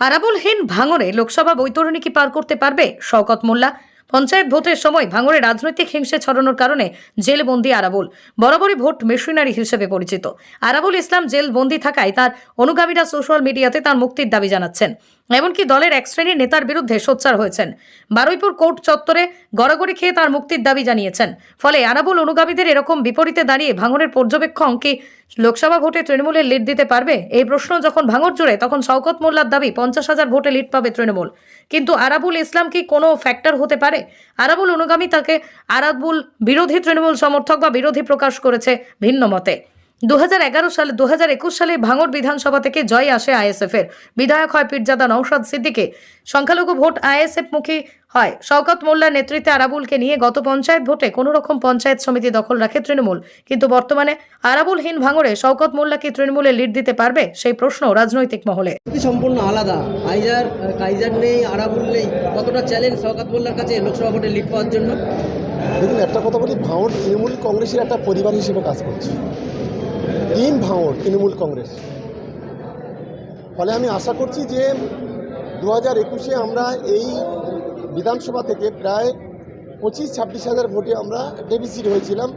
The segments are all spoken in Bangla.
আরাবুলহীন ভাঙরে লোকসভা বৈতরণী কি পার করতে পারবে? শওকত মোল্লা, পঞ্চায়েত ভোটের সময় ভাঙরে রাজনৈতিক হিংসে ছড়ানোর কারণে জেলবন্দি আরাবুল, বরাবরই ভোট মেশিনারি হিসেবে পরিচিত। আরাবুল ইসলাম জেলবন্দি থাকায় তার অনুগামীরা সোশ্যাল মিডিয়াতে তার মুক্তির দাবি জানাচ্ছেন। এমনকি দলের এক শ্রেণির নেতার বিরুদ্ধে সোচ্চার হয়েছেন। বারুইপুর কোর্ট চত্বরে গড়াগড়ি খেয়ে তার মুক্তির দাবি জানিয়েছেন। ফলে আরাবুল অনুগামীদের এরকম বিপরীতে দাঁড়িয়ে ভাঙরের পর্যবেক্ষণ কি লোকসভা ভোটে তৃণমূলের লিড দিতে পারবে? এই প্রশ্ন যখন ভাঙর জুড়ে তখন শওকত মোল্লার দাবি, পঞ্চাশ হাজার ভোটে লিড পাবে তৃণমূল। কিন্তু আরাবুল ইসলাম কি কোনো ফ্যাক্টর হতে পারে? আরাবুল অনুগামী তাকে আরাবুল বিরোধী তৃণমূল সমর্থক বা বিরোধী প্রকাশ করেছে ভিন্ন মতে। দুহাজার এগারো সালে দু হাজার একুশ সালে ভাঙড় বিধানসভা থেকে জয় আসে আইএসএফ এর বিধায়ক হয় পীরজাদা নৌসাদ সিদ্দিকে। সংখ্যালঘু ভোট আইএসএফ মুখী হয়। শওকত মোল্লার নেতৃত্বে আরাবুলকে নিয়ে গত পঞ্চায়েত ভোটে কোনো রকম পঞ্চায়েত সমিতি দখল রাখে তৃণমূল। কিন্তু বর্তমানে আরাবুলহীন ভাঙড়ে শওকত মোল্লা কি তৃণমূলে লিড দিতে পারবে? সেই প্রশ্ন রাজনৈতিক মহলে। সম্পূর্ণ আলাদা। কাইজার কাইজার নেই আরাবুল নেই। কতটা চ্যালেঞ্জ শওকাত মোল্লার কাছে লোকসভা ভোটে লিড পাওয়ার জন্য? দেখুন একটা কথা বলি ভাঙড় তৃণমূল কংগ্রেসের একটা পরিবার হিসেবে কাজ করছে। টিম ভাঙড় তৃণমূল কংগ্রেস। ফলে আমি আশা করছি যে দু হাজার একুশে আমরা এই বিধানসভা থেকে প্রায় পঁচিশ ছাব্বিশ হাজার ভোটে আমরা ডেফিসিট হয়েছিলাম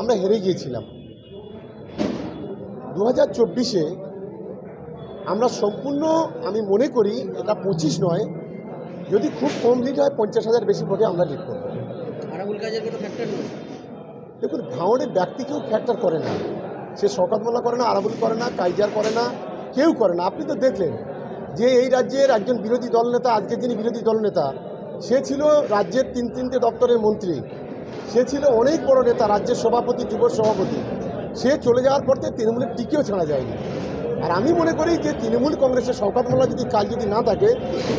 আমরা হেরে গিয়েছিলাম। দু হাজার চব্বিশে আমরা সম্পূর্ণ আমি মনে করি এটা পঁচিশ নয় যদি খুব কম লিড হয় পঞ্চাশ হাজার বেশি ভোটে আমরা লিড করব। দেখুন ব্যক্তি কেউ ফ্যাক্টর করে না। সে মোল্লা করে না, আরাবুল করে না, কাইজার করে না, কেউ করে না। আপনি তো দেখলেন যে এই রাজ্যের একজন বিরোধী দলনেতা, আজকে যিনি বিরোধী দলনেতা, সে ছিল রাজ্যের তিন তিনটে দপ্তরের মন্ত্রী। সে ছিল অনেক বড় নেতা, রাজ্যের সভাপতি, যুব সভাপতি। সে চলে যাওয়ার পর থেকে তৃণমূলের টিকেও ছাড়া যায়নি। আর আমি মনে করি যে তৃণমূল কংগ্রেসের শওকত যদি কাল যদি না থাকে,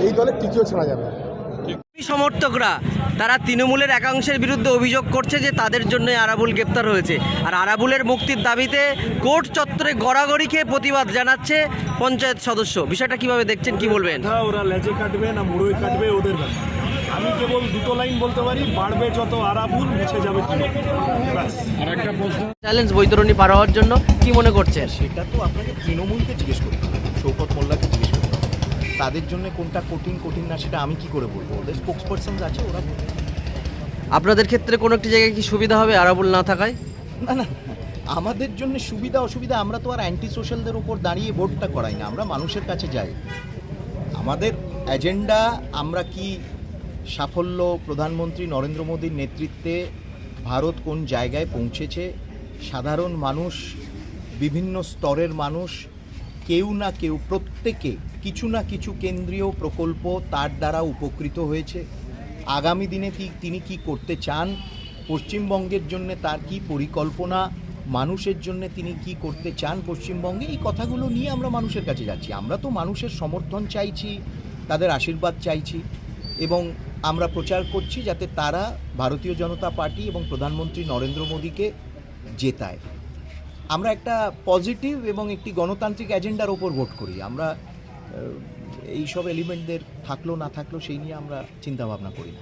এই দলের টিকেও ছাড়া যাবে সমর্থকরা তারা তৃণমূলের একাংশের বিরুদ্ধে অভিযোগ করছে যে তাদের জন্যই আরাবুল গ্রেপ্তার হয়েছে। আর আরাবুলের মুক্তির দাবিতে কোর্ট চত্বরে গড়াগড়ি খেয়ে প্রতিবাদ জানাচ্ছে পঞ্চায়েত সদস্য। বিষয়টা কীভাবে দেখছেন কি বলবেন? ওরা লেজে কাটবে না মুড়োয় কাটবে ওদের আমি কেবল দুটো লাইন বলতে পারি বাড়বে যত আরাবুল মুছে যাবে চ্যালেঞ্জ বৈতরণী পার হওয়ার জন্য কি মনে করছেন? সেটা তো আপনাকে তৃণমূলকে জিজ্ঞেস করতে হবে শৌকত মোল্লাকে জিজ্ঞেস তাদের জন্য কোনটা কঠিন কঠিন না সেটা আমি কি করে বলব? ওদের স্পোক্স পার্সন আছে ওরা বলবে। আপনাদের ক্ষেত্রে কোনো একটি জায়গায় কি সুবিধা হবে আরাবুল না থাকায়? না না আমাদের জন্য সুবিধা অসুবিধা আমরা তো আর অ্যান্টি সোশ্যালদের উপর দাঁড়িয়ে ভোটটা করাই না আমরা মানুষের কাছে যাই। আমাদের এজেন্ডা আমরা কি সাফল্য প্রধানমন্ত্রী নরেন্দ্র মোদীর নেতৃত্বে ভারত কোন জায়গায় পৌঁছেছে? সাধারণ মানুষ বিভিন্ন স্তরের মানুষ কেউ না কেউ, প্রত্যেকে কিছু না কিছু কেন্দ্রীয় প্রকল্প তার দ্বারা উপকৃত হয়েছে। আগামী দিনে তিনি কি করতে চান, পশ্চিমবঙ্গের জন্য তার কি পরিকল্পনা, মানুষের জন্য তিনি কি করতে চান পশ্চিমবঙ্গে, এই কথাগুলো নিয়ে আমরা মানুষের কাছে যাচ্ছি। আমরা তো মানুষের সমর্থন চাইছি, তাদের আশীর্বাদ চাইছি এবং আমরা প্রচার করছি যাতে তারা ভারতীয় জনতা পার্টি এবং প্রধানমন্ত্রী নরেন্দ্র মোদীকে জেতায়। আমরা একটা পজিটিভ এবং একটি গণতান্ত্রিক এজেন্ডার ওপর ভোট করি। আমরা এইসব এলিমেন্টদের থাকল না থাকল, সেই নিয়ে আমরা চিন্তাভাবনা করি না।